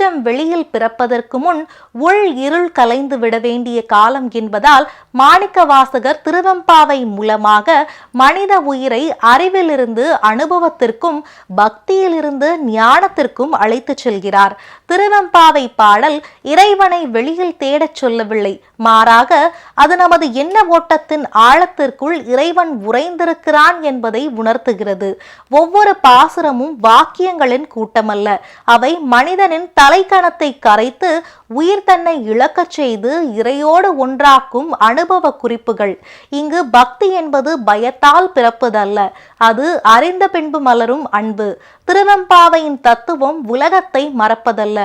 வெளிச்சம் வெளியில் பிறப்பதற்கு முன் உள் இருள் கலைந்து விட வேண்டிய காலம் என்பதால் மாணிக்க வாசகர் திருவெம்பாவை மூலமாக மனித உயிரை அறிவிலிருந்து அனுபவத்திற்கும் பக்தியிலிருந்து ஞானத்திற்கும் அழைத்துச் செல்கிறார். திருவெம்பாவை பாடல் இறைவனை வெளியில் தேடச் சொல்லவில்லை. மாறாக அது நமது எண்ண ஓட்டத்தின் ஆழத்திற்குள் இறைவன் உறைந்திருக்கிறான் என்பதை உணர்த்துகிறது. ஒவ்வொரு பாசுரமும் வாக்கியங்களின் கூட்டமல்ல. அவை மனிதனின் தலைக்கணத்தை கரைத்து உயிர் தன்னை இழக்கச் செய்து இறையோடு ஒன்றாக்கும் அனுபவ குறிப்புகள். இங்கு பக்தி என்பது பயத்தால் பிறப்பதல்ல. அது அறிந்த பின்பு மலரும் அன்பு. திருவெம்பாவையின் தத்துவம் உலகத்தை மறப்பதல்ல.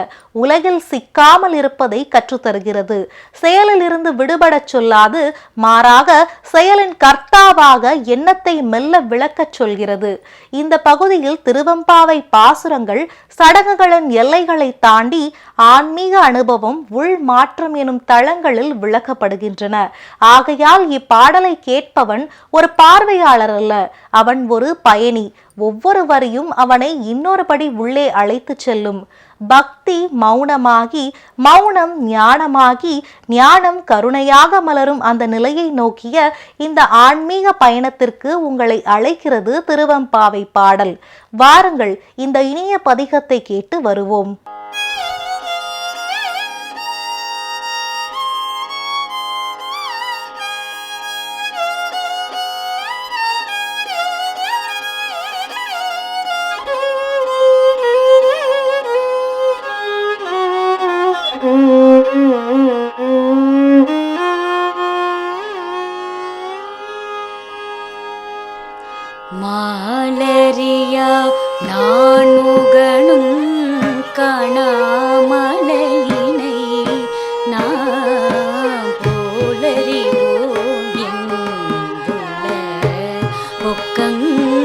உலகில் சிக்காமல் இருப்பதை கற்றுத்தருகிறது. செயலிலிருந்து விடுபடச் சொல்லாது மாறாக செயலின் கர்த்தாவாக எண்ணத்தை மெல்ல விளக்கச் சொல்கிறது. இந்த பகுதியில் திருவெம்பாவை பாசுரங்கள் சடங்குகளின் எல்லைகளை தாண்டி ஆன்மீக அனுபவம் உள் மாற்றம் எனும் தளங்களில் விளக்கப்படுகின்றன. ஆகையால் இப்பாடலை கேட்பவன் ஒரு பார்வையாளர் அல்ல அவன் ஒரு பயணி. ஒவ்வொரு வரியும் அவனை இன்னொரு படி உள்ளே அழைத்துச் செல்லும். பக்தி மௌனமாகி மௌனம் ஞானமாகி ஞானம் கருணையாக மலரும் அந்த நிலையை நோக்கிய இந்த ஆன்மீக பயணத்திற்கு உங்களை அழைக்கிறது திருவம்பாவை பாடல். வாருங்கள் இந்த இனிய பதிகத்தை கேட்டு வருவோம். பொக்கங்களே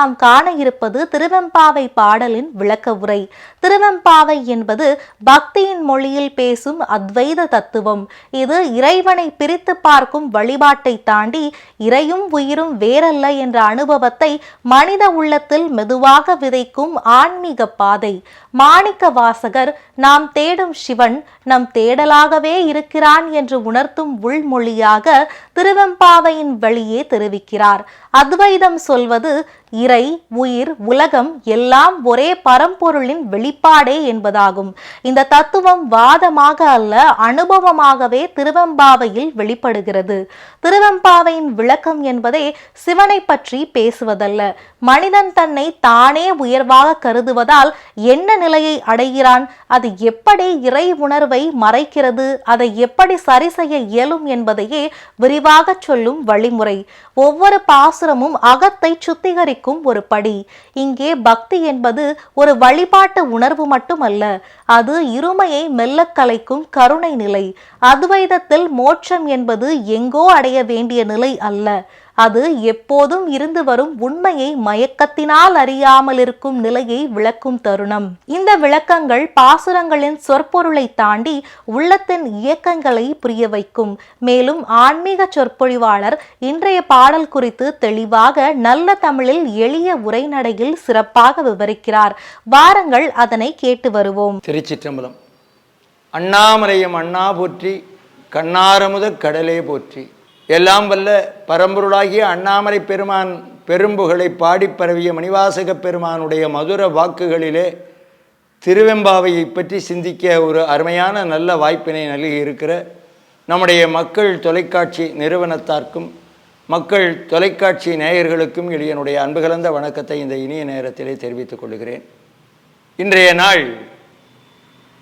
நாம் காண இருப்பது திருவெம்பாவை பாடலின் விளக்க உரை. திருவெம்பாவை என்பது பக்தியின் மொழியில் பேசும் அத்வைத தத்துவம். இது இறைவனை பிரித்து பார்க்கும் வழிபாட்டை தாண்டி இறையும் உயிரும் வேறல்ல என்ற அனுபவத்தை மனித உள்ளத்தில் மெதுவாக விதைக்கும் ஆன்மீக பாதை. மாணிக்க வாசகர் நாம் தேடும் சிவன் நம் தேடலாகவே இருக்கிறான் என்று உணர்த்தும் உள்மொழியாக திருவெம்பாவையின் வழியே தெரிவிக்கிறார். அத்வைதம் சொல்வது இறை உயிர் உலகம் எல்லாம் ஒரே பரம்பொருளின் வெளிப்பாடே என்பதாகும். இந்த தத்துவம் வாதமாக அல்ல அனுபவமாகவே திருவெம்பாவையில் வெளிப்படுகிறது. திருவெம்பாவையின் விளக்கம் என்பதே சிவனை பற்றி பேசுவதல்ல. மனிதன் தன்னை தானே உயர்வாக கருதுவதால் என்ன நிலையை அடைகிறான்? அது எப்படி இறை உணர்வை மறைக்கிறது அதை எப்படி சரி செய்ய இயலும் என்பதையே விரிவாக சொல்லும் வழிமுறை. ஒவ்வொரு பாசுரமும் அகத்தை சுத்திகரிக்கும் ஒரு படி. இங்கே பக்தி என்பது ஒரு வழிபாட்டு உணர்வு மட்டுமல்ல அது இருமையை மெல்ல கலைக்கும் கருணை நிலை. அத்வைதத்தில் மோட்சம் என்பது எங்கோ அடைய வேண்டிய நிலை அல்ல. அது எப்போதும் இருந்து வரும் உண்மையை மயக்கத்தினால் அறியாமல் இருக்கும் நிலையை விளக்கும் தருணம். இந்த விளக்கங்கள் பாசுரங்களின் சொற்பொருளை தாண்டி உள்ளத்தின் இயக்கங்களை புரிய வைக்கும். மேலும் ஆன்மீக சொற்பொழிவாளர் இன்றைய பாடல் குறித்து தெளிவாக நல்ல தமிழில் எளிய உரைநடையில் சிறப்பாக விவரிக்கிறார். வாரங்கள் அதனை கேட்டு வருவோம். திருச்சிற்றம்பலம். அண்ணாமலையம் அண்ணா போற்றி கண்ணாரமுத கடலே போற்றி. எல்லாம் வல்ல பரம்பொருளாகிய அண்ணாமலை பெருமான் பெரும்புகளை பாடி பரவிய மணிவாசகப் பெருமானுடைய மதுர வாக்குகளிலே திருவெம்பாவையை பற்றி சிந்திக்க ஒரு அருமையான நல்ல வாய்ப்பினை நல்கி இருக்கிற நம்முடைய மக்கள் தொலைக்காட்சி நிறுவனத்தார்க்கும் மக்கள் தொலைக்காட்சி நேயர்களுக்கும் என்னுடைய அன்பு கலந்த வணக்கத்தை இந்த இனிய நேரத்திலே தெரிவித்துக் கொள்கிறேன். இன்றைய நாள்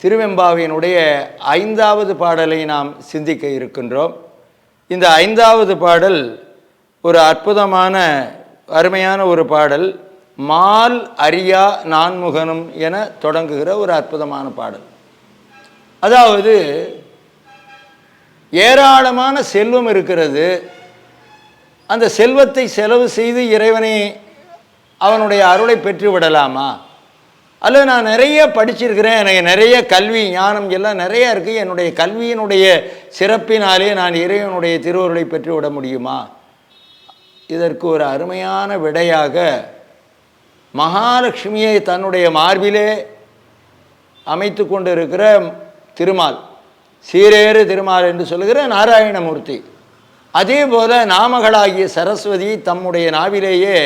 திருவெம்பாவினுடைய ஐந்தாவது பாடலை நாம் சிந்திக்க இருக்கின்றோம். இந்த ஐந்தாவது பாடல் ஒரு அற்புதமான அருமையான ஒரு பாடல் மால் அரியா நான்முகனும் என தொடங்குகிற ஒரு அற்புதமான பாடல். அதாவது ஏராளமான செல்வம் இருக்கிறது. அந்த செல்வத்தை செலவு செய்து இறைவனை அவனுடைய அருளை பெற்று விடலாமா அல்லது நான் நிறைய படிச்சிருக்கிறேன் எனக்கு நிறைய கல்வி ஞானம் எல்லாம் நிறைய இருக்குது என்னுடைய கல்வியினுடைய சிறப்பினாலே நான் இறைவனுடைய திருவருளை பெற்று விட முடியுமா? இதற்கு ஒரு அருமையான விடையாக மகாலட்சுமியை தன்னுடைய மார்பிலே அமைத்து கொண்டிருக்கிற திருமால் சீரேறு திருமால் என்று சொல்லுகிற நாராயணமூர்த்தி. அதே போல் நாமகளாகிய சரஸ்வதி தம்முடைய நாவிலேயே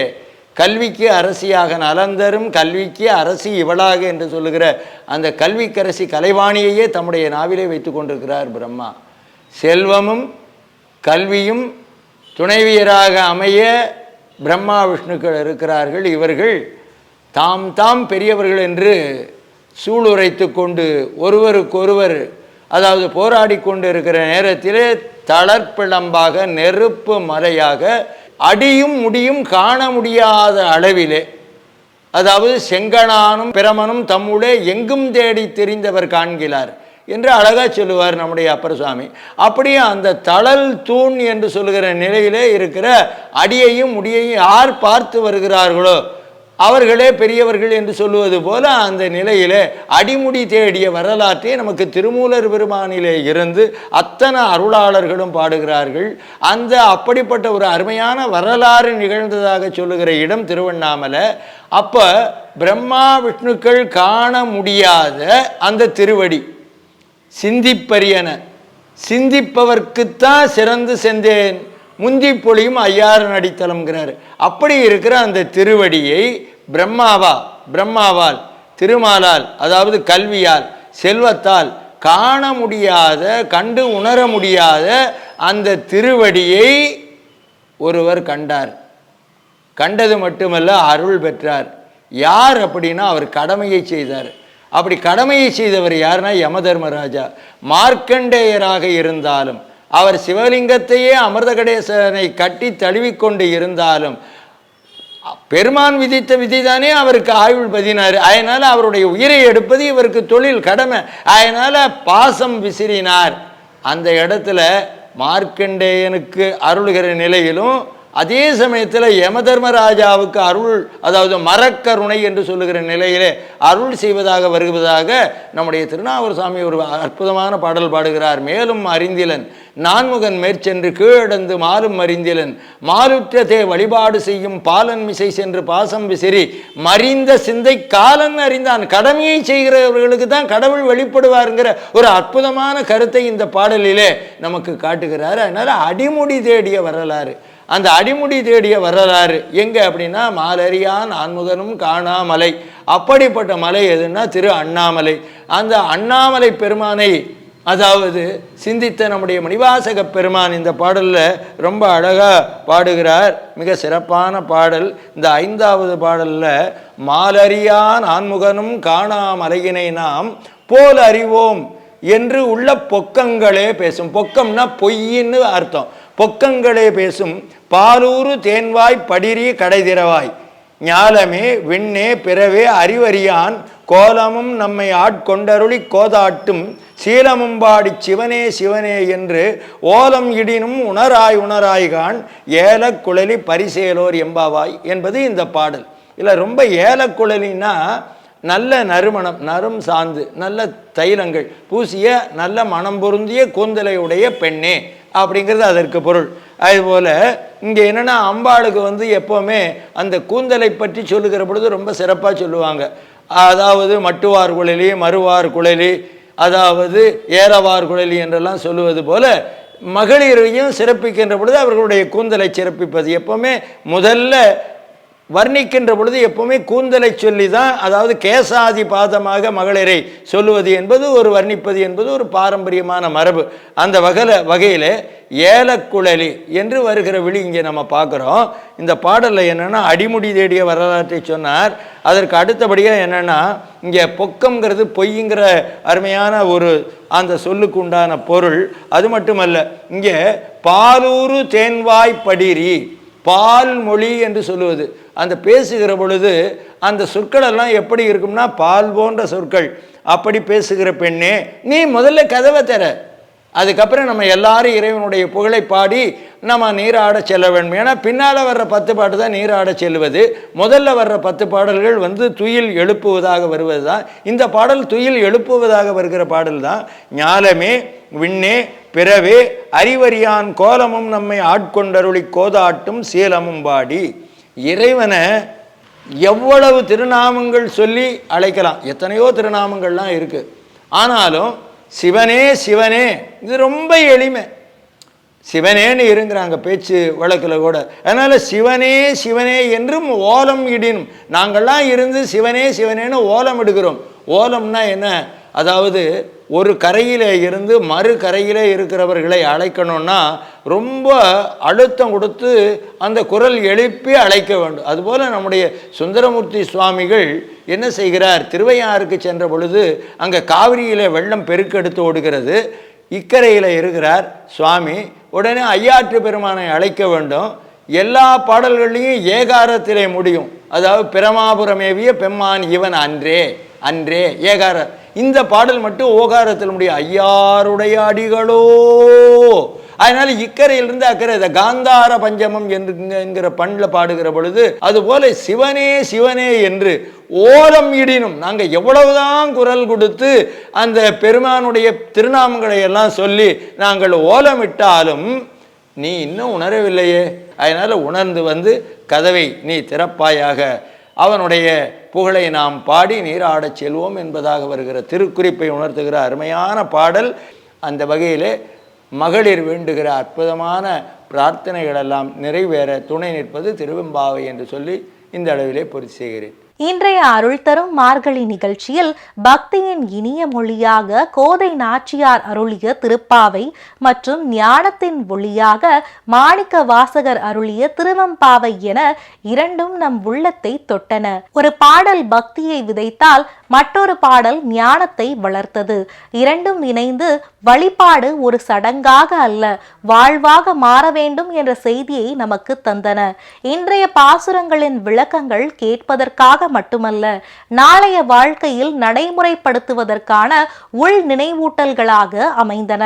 கல்விக்கு அரசியாக நலந்தரும் கல்விக்கு அரசி இவளாக என்று சொல்லுகிற அந்த கல்விக்கரசி கலைவாணியையே தம்முடைய நாவிலே வைத்து கொண்டிருக்கிறார் பிரம்மா. செல்வமும் கல்வியும் துணைவியராக அமைய பிரம்மா விஷ்ணுக்கள் இருக்கிறார்கள். இவர்கள் தாம் தாம் பெரியவர்கள் என்று சூளுரைத்து கொண்டு ஒருவருக்கொருவர் அதாவது போராடி கொண்டு இருக்கிற நேரத்திலே தளர்ப்பிளம்பாக நெருப்பு மலையாக அடியும் முடியும் காண முடியாத அளவிலே அதாவது செங்கனானும் பிரமனும் தம்முடைய எங்கும் தேடி தெரிந்தவர் காண்கிறார் என்று அழகாக சொல்லுவார் நம்முடைய அப்பர் சுவாமி அப்படியே அந்த தளல் தூண் என்று சொல்லுகிற நிலையிலே இருக்கிற அடியையும் முடியையும் யார் பார்த்து வருகிறார்களோ அவர்களே பெரியவர்கள் என்று சொல்லுவது போல அந்த நிலையிலே அடிமுடி தேடிய வரலாற்றை நமக்கு திருமூலர் பெருமானிலே இருந்து அத்தனை அருளாளர்களும் பாடுகிறார்கள். அந்த அப்படிப்பட்ட ஒரு அருமையான வரலாறு நிகழ்ந்ததாக சொல்லுகிற இடம் திருவண்ணாமலை. அப்போ பிரம்மா விஷ்ணுக்கள் காண முடியாத அந்த திருவடி சிந்திப்பரியன. சிந்திப்பவர்க்குத்தான் சிறந்து சென்றேன் முந்தி பொழியும் ஐயாறு அடித்தளம்ங்கிறார் அப்படி இருக்கிற அந்த திருவடியை பிரம்மாவா பிரம்மாவால் திருமாலால் அதாவது கல்வியால் செல்வத்தால் காண முடியாத கண்டு உணர முடியாத அந்த திருவடியை ஒருவர் கண்டார். கண்டது மட்டுமல்ல அருள் பெற்றார். யார் அப்படின்னா அவர் கடமையை செய்தார். அப்படி கடமையை செய்தவர் யாருன்னா யமதர்மராஜா. மார்க்கண்டேயராக இருந்தாலும் அவர் சிவலிங்கத்தையே அமிர்தகடேசனை கட்டி தழுவிக்கொண்டு இருந்தாலும் பெருமான் விதித்த விதி தானே அவருக்கு ஆயுள் பதினாறு. அதனால் அவருடைய உயிரை எடுப்பது இவருக்கு தொழில் கடமை. அதனால் பாசம் விசிறினார். அந்த இடத்துல மார்க்கண்டேயனுக்கு அருள்கிற நிலையிலும் அதே சமயத்தில் யமதர்மராஜாவுக்கு அருள் அதாவது மரக்கருணை என்று சொல்லுகிற நிலையிலே அருள் செய்வதாக வருவதாக நம்முடைய திருநாவூர் சாமி ஒரு அற்புதமான பாடல் பாடுகிறார். மேலும் அறிந்திலன் நான்முகன் மேற்சென்று கீழடந்து மாலும் அறிந்திலன் மாறுற்றதே வழிபாடு செய்யும் பாலன் மிசை சென்று பாசம் விசிறி மறிந்த சிந்தை காலன் அறிந்தான் கடமையை செய்கிறவர்களுக்கு தான் கடவுள் வெளிப்படுவாருங்கிற ஒரு அற்புதமான கருத்தை இந்த பாடலிலே நமக்கு காட்டுகிறார். அதனால் அடிமுடி தேடிய வரலாறு. அந்த அடிமுடி தேடிய வரலாறு எங்கே அப்படின்னா மாலரியான் ஆன்முகனும் காணாமலை. அப்படிப்பட்ட மலை எதுன்னா திரு அண்ணாமலை. அந்த அண்ணாமலை பெருமானை அதாவது சிந்தித்த நம்முடைய மணிவாசக பெருமான் இந்த பாடலில் ரொம்ப அழகாக பாடுகிறார். மிக சிறப்பான பாடல். இந்த ஐந்தாவது பாடலில் மாலரியான் ஆன்முகனும் காணாமலையினை நாம் போல் அறிவோம் என்று உள்ள பொக்கங்களே பேசும். பொக்கம்னா பொய்ன்னு அர்த்தம். பொக்கங்களே பேசும். பாலூரு தேன்வாய் படிரி கடைதிரவாய் ஞாலமே விண்ணே பிறவே அறிவறியான் கோலமும் நம்மை ஆட்கொண்டருளி கோதாட்டும் சீலமும்பாடி சிவனே சிவனே என்று ஓலம் இடினும் உணராய் உணராய்கான் ஏலக்குழலி பரிசேலோர் எம்பாவாய் என்பது இந்த பாடல். இல்லை ரொம்ப ஏலக்குழலின்னா நல்ல நறுமணம் நறும் சாந்து நல்ல தைலங்கள் பூசிய நல்ல மனம் பொருந்திய கூந்தலையுடைய பெண்ணே அப்படிங்கிறது அதற்கு பொருள். அதுபோல் இங்கே என்னென்னா அம்பாளுக்கு வந்து எப்போவுமே அந்த கூந்தலை பற்றி சொல்லுகிற பொழுது ரொம்ப சிறப்பாக சொல்லுவாங்க. அதாவது மட்டுவார் குழலி மறுவார் குழலி அதாவது ஏறவார் குழலி என்றெல்லாம் சொல்லுவது போல மகளிரையும் சிறப்பிக்கின்ற பொழுது அவர்களுடைய கூந்தலை சிறப்பிப்பது. எப்போவுமே முதல்ல வர்ணிக்கின்ற பொழுது எப்பவுமே கூந்தலை சொல்லி தான் அதாவது கேசாதி பாதமாக மகளிரை சொல்லுவது என்பது ஒரு வர்ணிப்பது என்பது ஒரு பாரம்பரியமான மரபு. அந்த வகையில் வகையில் ஏலக்குழலி என்று வருகிற விழி இங்கே நம்ம பார்க்குறோம். இந்த பாடலில் என்னென்னா அடிமுடி தேடிய வரலாற்றை சொன்னார். அதற்கு அடுத்தபடியாக என்னென்னா இங்கே பொக்கம்ங்கிறது பொய்ங்கிற அருமையான ஒரு அந்த சொல்லுக்கு உண்டான பொருள். அது மட்டுமல்ல இங்கே பாலூரு தேன்வாய் படிரி பால் மொழி என்று சொல்லுவது. அந்த பேசுகிற பொழுது அந்த சொற்களெல்லாம் எப்படி இருக்கும்னா பால் போன்ற சொற்கள். அப்படி பேசுகிற பெண்ணே நீ முதல்ல கதவை தர. அதுக்கப்புறம் நம்ம எல்லாரும் இறைவனுடைய புகழை பாடி நம்ம நீராட செல்ல வேண்டும். ஏன்னா பின்னால் வர்ற பத்து பாட்டு தான் நீராட செல்வது. முதல்ல வர்ற பத்து பாடல்கள் வந்து துயில் எழுப்புவதாக வருவது தான் இந்த பாடல் துயில் எழுப்புவதாக வருகிற பாடல் தான் ஞாலமே விண்ணே பிறவே அறிவறியான் கோலமும் நம்மை ஆட்கொண்டருளி கோதாட்டும் சீலமும் பாடி இறைவனை எவ்வளவு திருநாமங்கள் சொல்லி அழைக்கலாம். எத்தனையோ திருநாமங்கள்லாம் இருக்குது ஆனாலும் சிவனே சிவனே இது ரொம்ப எளிமை. சிவனேன்னு இருங்கிறாங்க பேச்சு வழக்கில் கூட. அதனால் சிவனே சிவனே என்றும் ஓலம் இடினும். நாங்கள்லாம் இருந்து சிவனே சிவனேன்னு ஓலம் எடுக்கிறோம். ஓலம்னா என்ன? அதாவது ஒரு கரையிலே இருந்து மறு கரையிலே இருக்கிறவர்களை அழைக்கணும்னா ரொம்ப அழுத்தம் கொடுத்து அந்த குரல் எழுப்பி அழைக்க வேண்டும். அதுபோல் நம்முடைய சுந்தரமூர்த்தி சுவாமிகள் என்ன செய்கிறார்? திருவையாறுக்கு சென்ற பொழுது அங்கே காவிரியில் வெள்ளம் பெருக்கெடுத்து ஓடுகிறது. இக்கரையில் இருக்கிறார். சுவாமி உடனே ஐயாற்று பெருமானை அழைக்க வேண்டும். எல்லா பாடல்கள்லையும் ஏகாரத்திலே முடியும். அதாவது பிரமாபுரமேவிய பெம்மான் இவன் அன்றே அன்றே ஏகார இந்த பாடல் மட்டும் ஓகாரத்தில் முடியும் ஐயாருடைய அடிகளோ. அதனால இக்கரையிலிருந்து அக்கறை இந்த காந்தார பஞ்சமம் என்று என்கிற பண்ணில் பாடுகிற பொழுது அதுபோல சிவனே சிவனே என்று ஓலம் இடினும் நாங்கள் எவ்வளவுதான் குரல் கொடுத்து அந்த பெருமானுடைய திருநாமங்களை எல்லாம் சொல்லி நாங்கள் ஓலமிட்டாலும் நீ இன்னும் உணரவில்லையே. அதனால் உணர்ந்து வந்து கதவை நீ திறப்பாயாக. அவனுடைய புகழை நாம் பாடி நீராடச் செல்வோம் என்பதாக வருகிற திருக்குறிப்பை உணர்த்துகிற அருமையான பாடல் அந்த வகையிலே மகளிர் வேண்டுகிற அற்புதமான பிரார்த்தனைகளெல்லாம் நிறைவேற துணை நிற்பது திருவெம்பாவை என்று சொல்லி இந்த அளவிலே பொறுத்து செய்கிறேன். இன்றைய அருள் தரும் மார்கழி நிகழ்ச்சியில் பக்தியின் இனிய மொழியாக கோதை நாச்சியார் அருளிய திருப்பாவை மற்றும் ஞானத்தின் ஒளியாக மாணிக்க வாசகர் அருளிய திருவம்பாவை என இரண்டும் நம் உள்ளத்தை தொட்டன. ஒரு பாடல் பக்தியை விதைத்தால் மற்றொரு பாடல் ஞானத்தை வளர்த்தது. இரண்டும் இணைந்து வழிபாடு ஒரு சடங்காக அல்ல வாழ்வாக மாற வேண்டும் என்ற செய்தியை நமக்கு தந்தன. இன்றைய பாசுரங்களின் விளக்கங்கள் கேட்பதற்காக மட்டுமல்ல நாளைய வாழ்க்கையில் நடைமுறைப்படுத்துவதற்கான உள் நினைவூட்டல்களாக அமைந்தன.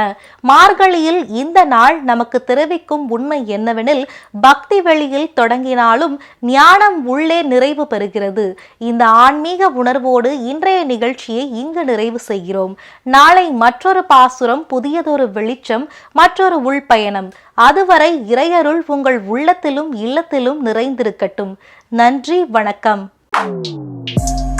மார்கழியில் இந்த நாள் நமக்கு தெரிவிக்கும் உண்மை என்னவெனில் பக்தி வெளியில் தொடங்கினாலும் ஞானம் உள்ளே நிறைவு பெறுகிறது. இந்த ஆன்மீக உணர்வோடு இன்றைய நிகழ்ச்சியை இங்கு நிறைவு செய்கிறோம். நாளை மற்றொரு பாசுரம் புதியதொரு வெளிச்சம் மற்றொரு உள்பயணம். அதுவரை இறையருள் உங்கள் உள்ளத்திலும் இல்லத்திலும் நிறைந்திருக்கட்டும். நன்றி வணக்கம். Ooh.